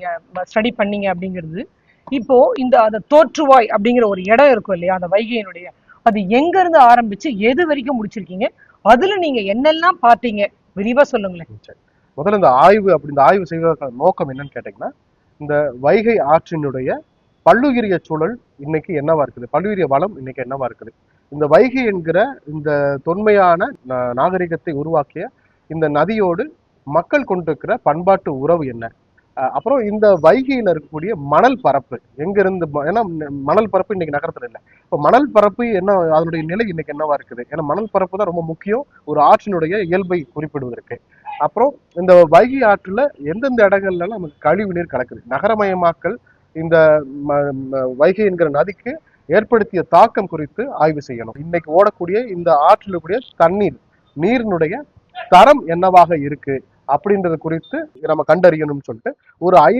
நீங்க ஸ்டடி பண்ணீங்க அப்படிங்கிறது. இப்போ இந்த அந்த தோற்றுவாய் அப்படிங்கிற ஒரு இடம் இருக்கும் இல்லையா? அந்த வைகையினுடைய. அது எங்க இருந்து ஆரம்பிச்சு எது வரைக்கும் முடிச்சிருக்கீங்க? அதுல நீங்க என்னெல்லாம் பார்த்தீங்க? விரிவா சொல்லுங்களேன். சரி. முதல்ல இந்த ஆய்வு அப்படி இந்த ஆய்வு செய்வதற்கான நோக்கம் என்னன்னு கேட்டீங்கன்னா இந்த வைகை ஆற்றினுடைய பல்லுயிரிய சூழல் இன்னைக்கு என்னவா இருக்குது? பல்லுயிரிய வளம் இன்னைக்கு என்னவா இருக்குது? இந்த வைகை என்கிற இந்த தொன்மையான நாகரிகத்தை உருவாக்கிய இந்த நதியோடு மக்கள் கொண்டிருக்கிற பண்பாட்டு உறவு என்ன? அப்புறம் இந்த வைகையில இருக்கக்கூடிய மணல் பரப்பு. எங்க இருந்து ஏன்னா மணல் பரப்பு இன்னைக்கு நகரத்துல இல்லை. இப்போ மணல் பரப்பு என்ன அதனுடைய நிலை இன்னைக்கு என்னவா இருக்குது? ஏன்னா மணல் பரப்பு தான் ரொம்ப முக்கியம். ஒரு ஆற்றினுடைய இயல்பை குறிப்பிடுவதற்கு. அப்புறம் இந்த வைகை ஆற்றுல எந்தெந்த இடங்கள்ல நமக்கு கழிவு நீர் கலக்குது? நகரமயமாக்கல் இந்த வைகை என்கிற நதிக்கு ஏற்படுத்திய தாக்கம் குறித்து ஆய்வு செய்யணும். இன்னைக்கு ஓடக்கூடிய இந்த ஆற்றில் கூடிய தண்ணீர் நீரினுடைய தரம் என்னவாக இருக்கு? அப்படின்றது குறித்து நம்ம கண்டறியணும்னு சொல்லிட்டு ஒரு ஐந்து